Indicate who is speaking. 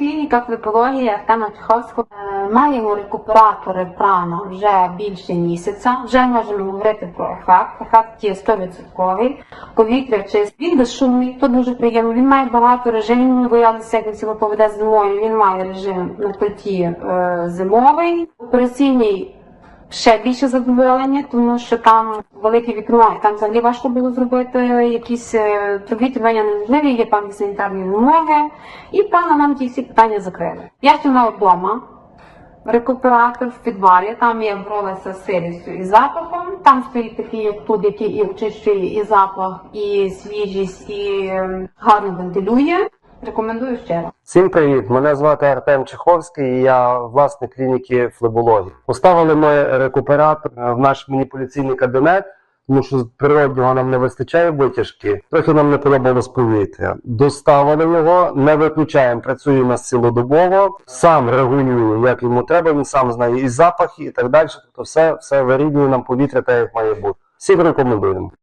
Speaker 1: клініка флебології Артема Чеховського Е, маємо рекуператори прана вже більше місяця. Вже можемо говорити про ефект. Ефект є 100%. Повітря чист. Він безшумний, то дуже приємно. Він має багато режимів. Ми боялися, як він себе поведе зимою. Він має режим на круті е, зимовий, операційний. Ще більше задоволення, тому що там велике вікно, і там взагалі важко було зробити якісь е, провітрювання неможливі, є певні санітарні вимоги, і певно нам ті всі питання закрили. Я мала вдома рекуператор в підвалі, там я боролася з сирістю і запахом. Там стоїть такий, як тут, який і очищує і запах, і свіжість, і е, гарно вентилює. Рекомендую ще раз.
Speaker 2: Всім привіт! Мене звати Артем Чеховський, і я власник клініки флебології. Поставили ми рекуператор е, в наш маніпуляційний кабінет, тому що природнього нам не вистачає витяжки. Трохи нам не подобалось повітря. Доставили його, не виключаємо, працює у нас цілодобово, сам регулює, як йому треба. Він сам знає і запахи, і так далі. Тобто все, все вирівнює нам повітря, так як має бути. Всім рекомендуємо.